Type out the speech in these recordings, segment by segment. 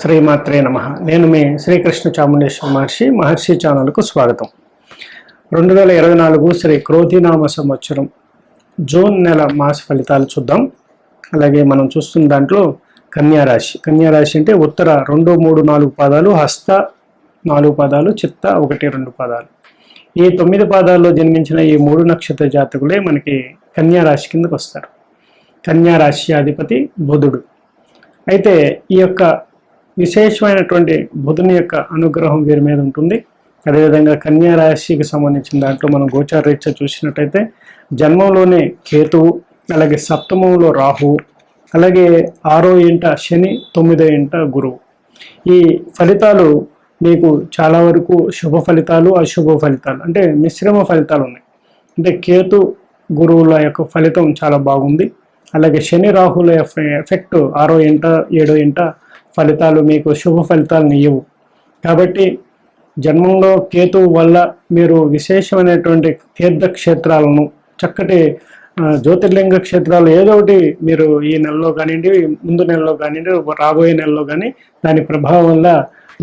శ్రీమాత్రే నమ. నేను మీ శ్రీకృష్ణ చాముండేశ్వర మహర్షి మహర్షి ఛానల్కు స్వాగతం. రెండు వేల ఇరవై నాలుగు శ్రీ క్రోధినామ సంవత్సరం జూన్ నెల మాస ఫలితాలు చూద్దాం. అలాగే మనం చూస్తున్న దాంట్లో కన్యారాశి కన్యారాశి అంటే ఉత్తర రెండు మూడు నాలుగు పాదాలు హస్త నాలుగు పాదాలు చిత్త ఒకటి రెండు పాదాలు. ఈ తొమ్మిది పాదాల్లో జన్మించిన ఈ మూడు నక్షత్ర జాతకులే మనకి కన్యారాశి కిందకు వస్తారు. కన్యారాశి అధిపతి బుధుడు. అయితే ఈ యొక్క విశేషమైనటువంటి బుధుని యొక్క అనుగ్రహం వీరి మీద ఉంటుంది. అదేవిధంగా కన్యా రాశికి సంబంధించిన దాంట్లో మనం గోచార రీత్యా చూసినట్టయితే జన్మంలోనే కేతువు అలాగే సప్తమంలో రాహు అలాగే ఆరో ఇంట శని తొమ్మిదో ఇంట గురువు. ఈ ఫలితాలు మీకు చాలా వరకు శుభ ఫలితాలు అశుభ ఫలితాలు అంటే మిశ్రమ ఫలితాలు ఉన్నాయి. అంటే కేతు గురువుల యొక్క ఫలితం చాలా బాగుంది. అలాగే శని రాహుల ఎఫెక్ట్ ఆరో ఇంట ఏడో ఇంట ఫలితాలు మీకు శుభ ఫలితాలను ఇవ్వవు కాబట్టి జన్మంలో కేతు వల్ల మీరు విశేషమైనటువంటి తీర్థక్షేత్రాలను చక్కటి జ్యోతిర్లింగ క్షేత్రాలు ఏదో ఒకటి మీరు ఈ నెలలో కానివ్వండి ముందు నెలలో కానివ్వండి రాబోయే నెలలో కానీ దాని ప్రభావం వల్ల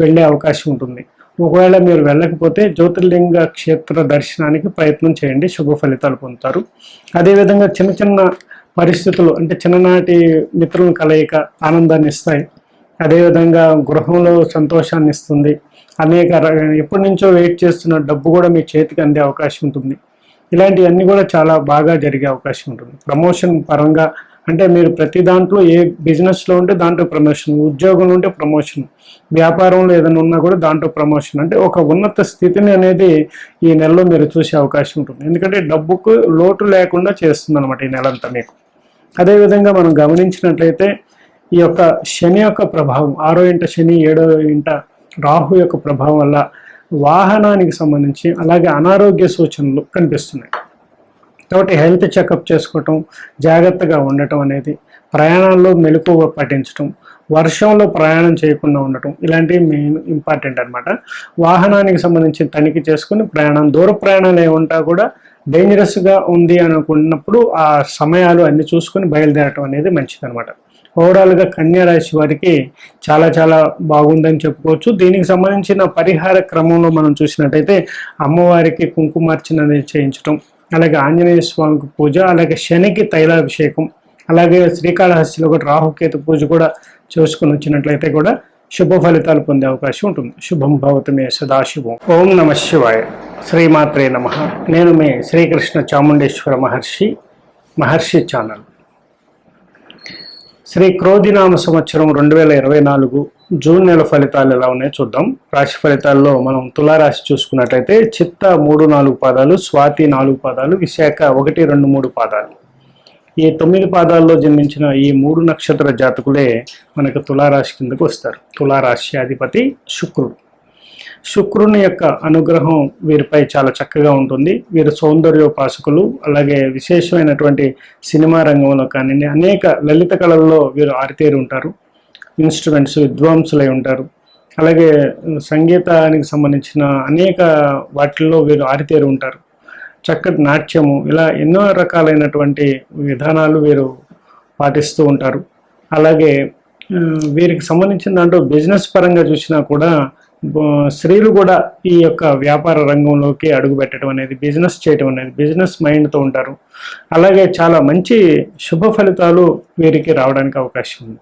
వెళ్ళే అవకాశం ఉంటుంది. ఒకవేళ మీరు వెళ్ళకపోతే జ్యోతిర్లింగ క్షేత్ర దర్శనానికి ప్రయత్నం చేయండి శుభ ఫలితాలు పొందుతారు. అదేవిధంగా చిన్న చిన్న పరిస్థితులు అంటే చిన్ననాటి మిత్రుల కలయిక ఆనందాన్ని ఇస్తాయి. అదేవిధంగా గృహంలో సంతోషాన్ని ఇస్తుంది. అనేక ఎప్పటి నుంచో వెయిట్ చేస్తున్న డబ్బు కూడా మీ చేతికి అందే అవకాశం ఉంటుంది. ఇలాంటివన్నీ కూడా చాలా బాగా జరిగే అవకాశం ఉంటుంది. ప్రమోషన్ పరంగా అంటే మీరు ప్రతి దాంట్లో ఏ బిజినెస్లో ఉంటే దాంట్లో ప్రమోషన్ ఉద్యోగంలో ఉంటే ప్రమోషన్ వ్యాపారంలో ఏదైనా ఉన్నా కూడా దాంట్లో ప్రమోషన్. అంటే ఒక ఉన్నత స్థితిని అనేది ఈ నెలలో మీరు చూసే అవకాశం ఉంటుంది. ఎందుకంటే డబ్బుకు లోటు లేకుండా చేస్తుంది అనమాట ఈ నెలంతా మీకు. అదేవిధంగా మనం గమనించినట్లయితే ఈ యొక్క శని యొక్క ప్రభావం ఆరో ఇంట శని ఏడో ఇంట రాహు యొక్క ప్రభావం వల్ల వాహనానికి సంబంధించి అలాగే అనారోగ్య సూచనలు కనిపిస్తున్నాయి. కాబట్టి హెల్త్ చెకప్ చేసుకోవటం జాగ్రత్తగా ఉండటం అనేది ప్రయాణాల్లో మెలకువ పాటించటం వర్షంలో ప్రయాణం చేయకుండా ఉండటం ఇలాంటివి మెయిన్ ఇంపార్టెంట్ అనమాట వాహనానికి సంబంధించి తనిఖీ చేసుకుని ప్రయాణం దూర ప్రయాణాలు ఏముంటా కూడా డేంజరస్గా ఉంది అనుకున్నప్పుడు ఆ సమయాలు అన్ని చూసుకుని బయలుదేరటం అనేది మంచిదనమాట ఓవరాల్గా కన్యా రాశి వారికి చాలా చాలా బాగుందని చెప్పుకోవచ్చు. దీనికి సంబంధించిన పరిహార క్రమంలో మనం చూసినట్టయితే అమ్మవారికి కుంకుమార్చన అనేది చేయించడం అలాగే ఆంజనేయ స్వామికి పూజ అలాగే శనికి తైలాభిషేకం అలాగే శ్రీకాళహస్తిలో కూడా రాహుకేతు పూజ కూడా చేసుకుని వచ్చినట్లయితే కూడా శుభ ఫలితాలు పొందే అవకాశం ఉంటుంది. శుభం భవతమే సదాశుభం ఓం నమ శివాయ. శ్రీమాత్రే నమ. నేను మీ శ్రీకృష్ణ చాముండేశ్వర మహర్షి మహర్షి ఛానల్. శ్రీ క్రోధినామ సంవత్సరం రెండు వేల ఇరవై నాలుగు జూన్ నెల ఫలితాలు ఎలా ఉన్నాయో చూద్దాం. రాశి ఫలితాల్లో మనం తులారాశి చూసుకున్నట్లయితే చిత్త మూడు నాలుగు పాదాలు స్వాతి నాలుగు పాదాలు విశాఖ ఒకటి రెండు మూడు పాదాలు. ఈ తొమ్మిది పాదాల్లో జన్మించిన ఈ మూడు నక్షత్ర జాతకులే మనకు తులారాశి కిందకు వస్తారు. తులారాశి అధిపతి శుక్రుడు. శుక్రుని యొక్క అనుగ్రహం వీరిపై చాలా చక్కగా ఉంటుంది. వీరు సౌందర్యోపాసకులు అలాగే విశేషమైనటువంటి సినిమా రంగంలో కానీ అనేక లలిత కళల్లో వీరు ఆరితేరి ఉంటారు. ఇన్స్ట్రుమెంట్స్ విద్వాంసులై ఉంటారు. అలాగే సంగీతానికి సంబంధించిన అనేక వాటిల్లో వీరు ఆరితేరి ఉంటారు. చక్కటి నాట్యము ఇలా ఎన్నో రకాలైనటువంటి విధానాలు వీరు పాటిస్తూ ఉంటారు. అలాగే వీరికి సంబంధించిన దాంట్లో బిజినెస్ పరంగా చూసినా కూడా స్త్రీలు కూడా ఈ యొక్క వ్యాపార రంగంలోకి అడుగు పెట్టడం అనేది బిజినెస్ చేయడం అనేది బిజినెస్ మైండ్తో ఉంటారు. అలాగే చాలా మంచి శుభ ఫలితాలు వీరికి రావడానికి అవకాశం ఉంది.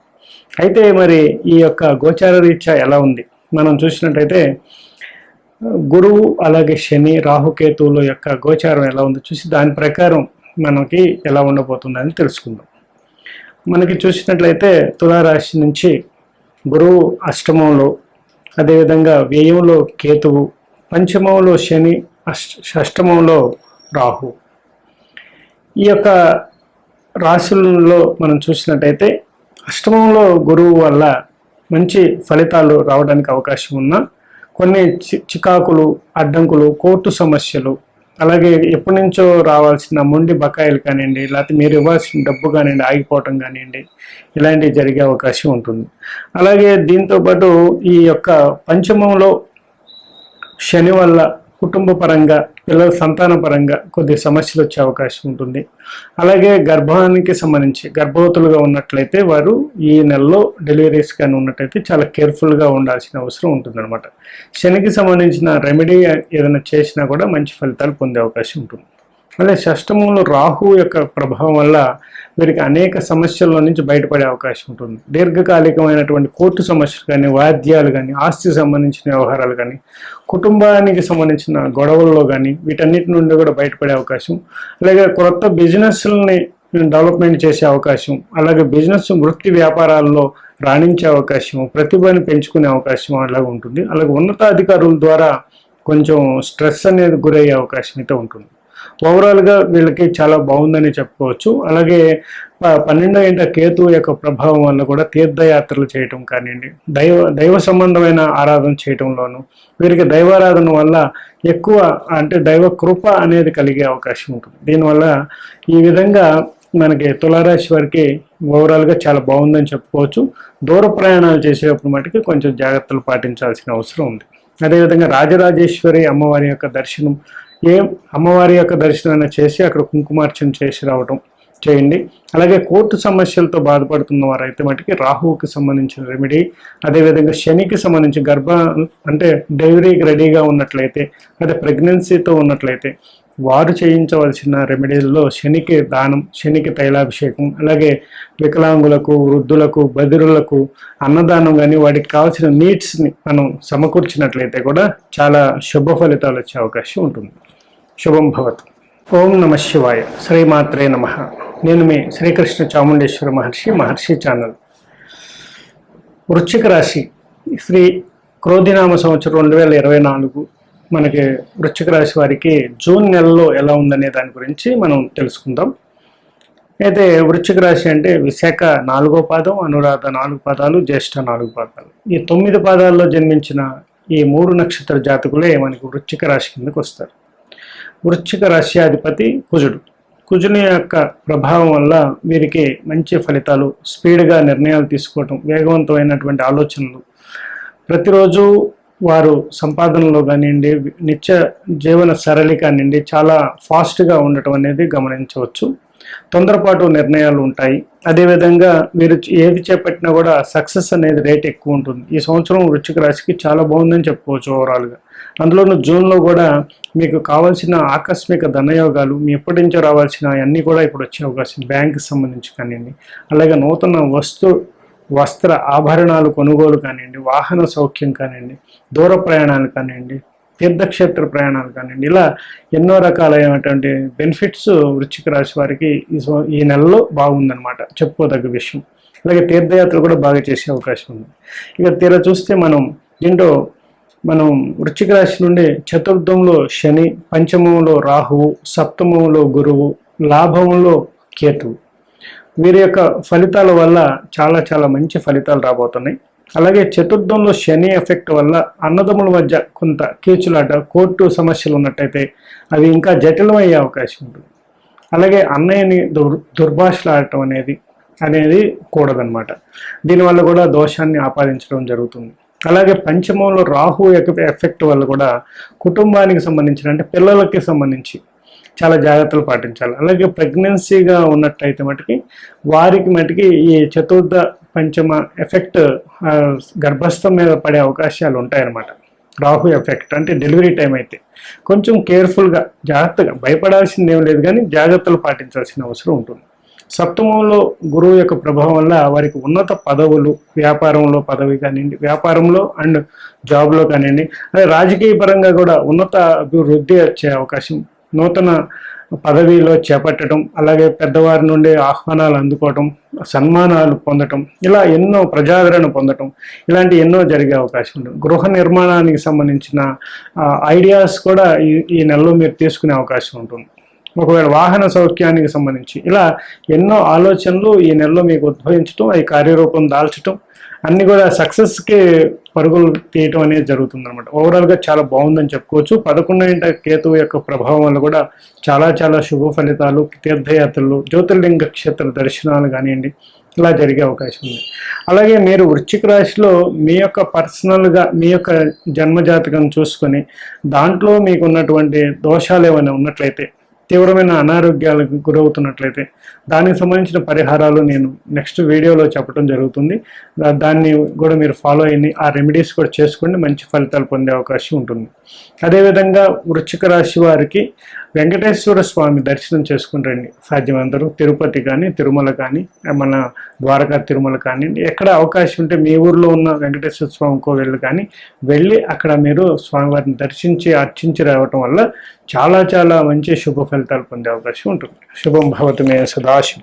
అయితే మరి ఈ యొక్క గోచార రీత్యా ఎలా ఉంది? మనం చూసినట్టయితే గురువు అలాగే శని రాహుకేతువుల యొక్క గోచారం ఎలా ఉందో? చూసి దాని ప్రకారం మనకి ఎలా ఉండబోతుందని తెలుసుకుందాం. మనకి చూసినట్లయితే తులారాశి నుంచి గురువు అష్టమంలో అదేవిధంగా వ్యయంలో కేతువు పంచమంలో శని షష్టమంలో రాహు. ఈ యొక్క రాశులలో మనం చూసినట్టయితే అష్టమంలో గురువు వల్ల మంచి ఫలితాలు రావడానికి అవకాశం ఉన్న కొన్ని చి- చికాకులు అడ్డంకులు కోర్టు సమస్యలు అలాగే ఎప్పటి నుంచో రావాల్సిన మొండి బకాయిలు కానివ్వండి లేకపోతే మీరు ఇవ్వాల్సిన డబ్బు కానివ్వండి ఆగిపోవటం కానివ్వండి ఇలాంటివి జరిగే అవకాశం ఉంటుంది. అలాగే దీంతో పాటు ఈ యొక్క పంచమంలో శని వల్ల కుటుంబ పరంగా పిల్లల సంతాన పరంగా కొద్ది సమస్యలు వచ్చే అవకాశం ఉంటుంది. అలాగే గర్భానికి సంబంధించి గర్భవతులుగా ఉన్నట్లయితే వారు ఈ నెలలో డెలివరీస్ కానీ ఉన్నట్టయితే చాలా కేర్ఫుల్గా ఉండాల్సిన అవసరం ఉంటుందన్నమాట. శనికి సంబంధించిన రెమెడీ ఏదైనా చేసినా కూడా మంచి ఫలితాలు పొందే అవకాశం ఉంటుంది. అలాగే షష్టమంలో రాహు యొక్క ప్రభావం వల్ల వీరికి అనేక సమస్యల నుంచి బయటపడే అవకాశం ఉంటుంది. దీర్ఘకాలికమైనటువంటి కోర్టు సమస్యలు కానీ వాద్యాలు కానీ ఆస్తి సంబంధించిన వ్యవహారాలు కానీ కుటుంబానికి సంబంధించిన గొడవల్లో కానీ వీటన్నిటి నుండి కూడా బయటపడే అవకాశం. అలాగే కొత్త బిజినెస్లని డెవలప్మెంట్ చేసే అవకాశం అలాగే బిజినెస్ వృత్తి వ్యాపారాల్లో రాణించే అవకాశం ప్రతిభని పెంచుకునే అవకాశం అలాగే ఉంటుంది. అలాగే ఉన్నతాధికారుల ద్వారా కొంచెం స్ట్రెస్ అనేది గురయ్యే అవకాశం అయితే ఉంటుంది. ఓవరాల్గా వీళ్ళకి చాలా బాగుందని చెప్పుకోవచ్చు. అలాగే పన్నెండో ఏంట కేతు యొక్క ప్రభావం వల్ల కూడా తీర్థయాత్రలు చేయటం కానివ్వండి దైవ దైవ సంబంధమైన ఆరాధన చేయటంలోను వీరికి దైవారాధన వల్ల ఎక్కువ అంటే దైవ కృప అనేది కలిగే అవకాశం ఉంటుంది. దీనివల్ల ఈ విధంగా మనకి తులారాశి వారికి ఓవరాల్గా చాలా బాగుందని చెప్పుకోవచ్చు. దూర ప్రయాణాలు చేసేటప్పుడు మటుకు కొంచెం జాగ్రత్తలు పాటించాల్సిన అవసరం ఉంది. అదేవిధంగా రాజరాజేశ్వరి అమ్మవారి యొక్క దర్శనం ఏం అమ్మవారి యొక్క దర్శనం చేసి అక్కడ కుంకుమార్చన చేసి రావటం చేయండి. అలాగే కోర్టు సమస్యలతో బాధపడుతున్న వారైతే మటుకి రాహువుకి సంబంధించిన రెమెడీ అదేవిధంగా శనికి సంబంధించి గర్భ అంటే డెలివరీకి రెడీగా ఉన్నట్లయితే అదే ప్రెగ్నెన్సీతో ఉన్నట్లయితే వారు చేయించవలసిన రెమెడీల్లో శనికి దానం శనికి తైలాభిషేకం అలాగే వికలాంగులకు వృద్ధులకు బదిరులకు అన్నదానం కానీ వాటికి కావాల్సిన నీడ్స్ని మనం సమకూర్చినట్లయితే కూడా చాలా శుభ ఫలితాలు వచ్చే అవకాశం ఉంటుంది. శుభం భవతు. ఓం నమ శివాయ. శ్రీమాత్రే నమ. నేను మీ శ్రీకృష్ణ చాముండేశ్వర మహర్షి మహర్షి ఛానల్. వృశ్చిక రాశి శ్రీ క్రోధినామ సంవత్సరం రెండు వేల ఇరవై నాలుగు. మనకి వృశ్చిక రాశి వారికి జూన్ నెలలో ఎలా ఉందనే దాని గురించి మనం తెలుసుకుందాం. అయితే వృశ్చిక రాశి అంటే విశాఖ నాలుగో పాదం అనురాధ నాలుగు పాదాలు జ్యేష్ఠ నాలుగు పాదాలు. ఈ తొమ్మిది పాదాల్లో జన్మించిన ఈ మూడు నక్షత్ర జాతకులే మనకి వృశ్చిక రాశి కిందకు వస్తారు. వృశ్చిక రాశ్యాధిపతి కుజుడు. కుజుని యొక్క ప్రభావం వల్ల వీరికి మంచి ఫలితాలు స్పీడ్గా నిర్ణయాలు తీసుకోవటం వేగవంతమైనటువంటి ఆలోచనలు. ప్రతిరోజు వారు సంపాదనలో కానివ్వండి నిత్య జీవన సరళి కానివ్వండి చాలా ఫాస్ట్గా ఉండటం అనేది గమనించవచ్చు. తొందరపాటు నిర్ణయాలు ఉంటాయి. అదేవిధంగా మీరు ఏది చేపట్టినా కూడా సక్సెస్ అనేది రేట్ ఎక్కువ ఉంటుంది. ఈ సంవత్సరం వృశ్చిక రాశికి చాలా బాగుందని చెప్పుకోవచ్చు ఓవరాల్గా. అందులోనూ జూన్లో కూడా మీకు కావాల్సిన ఆకస్మిక ధనయోగాలు మీ ఎప్పటి నుంచో రావాల్సిన అన్నీ కూడా ఇప్పుడు వచ్చే అవకాశం బ్యాంకుకి సంబంధించి కానివ్వండి. అలాగే నూతన వస్తు వస్త్ర ఆభరణాలు కొనుగోలు కానివ్వండి వాహన సౌఖ్యం కానివ్వండి దూర ప్రయాణాలు కానివ్వండి తీర్థక్షేత్ర ప్రయాణాలు కానివ్వండి ఇలా ఎన్నో రకాలైనటువంటి బెనిఫిట్స్ వృశ్చిక రాశి వారికి ఈ ఈ నెలలో బాగుందన్నమాట. చెప్పుకోదగ్గ విషయం. అలాగే తీర్థయాత్ర కూడా బాగా చేసే అవకాశం ఉంది. ఇక తీరా చూస్తే మనం దీంట్లో మనం వృశ్చిక రాశి నుండి చతుర్థంలో శని పంచమంలో రాహువు సప్తమంలో గురువు లాభంలో కేతువు వీరి యొక్క ఫలితాల వల్ల చాలా చాలా మంచి ఫలితాలు రాబోతున్నాయి. అలాగే చతుర్థంలో శని ఎఫెక్ట్ వల్ల అన్నదమ్ముల మధ్య కొంత కీచులాట కోర్టు సమస్యలు ఉన్నట్టయితే అవి ఇంకా జటిలమయ్యే అవకాశం ఉంటుంది. అలాగే అన్నయ్యని దుర్ దుర్భాషలాడటం అనేది అనేది కూడదనమాట దీనివల్ల కూడా దోషాన్ని ఆపాదించడం జరుగుతుంది. అలాగే పంచమంలో రాహు యొక్క ఎఫెక్ట్ వల్ల కూడా కుటుంబానికి సంబంధించిన అంటే పిల్లలకి సంబంధించి చాలా జాగ్రత్తలు పాటించాలి. అలాగే ప్రెగ్నెన్సీగా ఉన్నట్టయితే మటుకి వారికి మటుకి ఈ చతుర్థ పంచమ ఎఫెక్ట్ గర్భస్థం మీద పడే అవకాశాలు ఉంటాయన్నమాట. రాహు ఎఫెక్ట్ అంటే డెలివరీ టైం అయితే. కొంచెం కేర్ఫుల్గా జాగ్రత్తగా భయపడాల్సింది లేదు కానీ జాగ్రత్తలు పాటించాల్సిన అవసరం ఉంటుంది. సప్తమంలో గురువు యొక్క ప్రభావం వల్ల వారికి ఉన్నత పదవులు వ్యాపారంలో పదవి కానివ్వండి వ్యాపారంలో అండ్ జాబ్లో కానివ్వండి అదే రాజకీయ పరంగా కూడా ఉన్నత అభివృద్ధి వచ్చే అవకాశం నూతన పదవిలో చేపట్టడం అలాగే పెద్దవారి నుండి ఆహ్వానాలు అందుకోవటం సన్మానాలు పొందటం ఇలా ఎన్నో ప్రజాదరణ పొందటం ఇలాంటి ఎన్నో జరిగే అవకాశం ఉంటుంది. గృహ నిర్మాణానికి సంబంధించిన ఐడియాస్ కూడా ఈ ఈ నెలలో మీరు తీసుకునే అవకాశం ఉంటుంది. ఒకవేళ వాహన సౌఖ్యానికి సంబంధించి ఇలా ఎన్నో ఆలోచనలు ఈ నెలలో మీకు ఉద్భవించటం అవి కార్యరూపం దాల్చటం అన్ని కూడా సక్సెస్కి పరుగులు తీయటం అనేది జరుగుతుంది అనమాట ఓవరాల్గా చాలా బాగుందని చెప్పుకోవచ్చు. పదకొండు ఇంట కేతువు యొక్క ప్రభావం వల్ల కూడా చాలా చాలా శుభ ఫలితాలు తీర్థయాత్రలు జ్యోతిర్లింగ క్షేత్ర దర్శనాలు కానివ్వండి ఇలా జరిగే అవకాశం ఉంది. అలాగే మీరు వృశ్చిక రాశిలో మీ యొక్క పర్సనల్గా మీ యొక్క జన్మజాతకం చూసుకొని దాంట్లో మీకు ఉన్నటువంటి దోషాలు ఏమైనా ఉన్నట్లయితే తీవ్రమైన అనారోగ్యాలకు గురవుతున్నట్లయితే దానికి సంబంధించిన పరిహారాలు నేను నెక్స్ట్ వీడియోలో చెప్పడం జరుగుతుంది. దాన్ని కూడా మీరు ఫాలో అయ్యి ఆ రెమెడీస్ కూడా చేసుకోండి. మంచి ఫలితాలు పొందే అవకాశం ఉంటుంది. అదేవిధంగా వృశ్చిక రాశి వారికి వెంకటేశ్వర స్వామి దర్శనం చేసుకుని రండి. సాధ్యమందరూ తిరుపతి కానీ తిరుమల కానీ మన ద్వారకా తిరుమల కానీ ఎక్కడ అవకాశం ఉంటే మీ ఊర్లో ఉన్న వెంకటేశ్వర స్వామి కోవెళ్ళు కానీ వెళ్ళి అక్కడ మీరు స్వామివారిని దర్శించి అర్చించి రావటం వల్ల చాలా చాలా మంచి శుభ ఫలితాలు పొందే అవకాశం ఉంటుంది. శుభం భవతమే సదాశుభం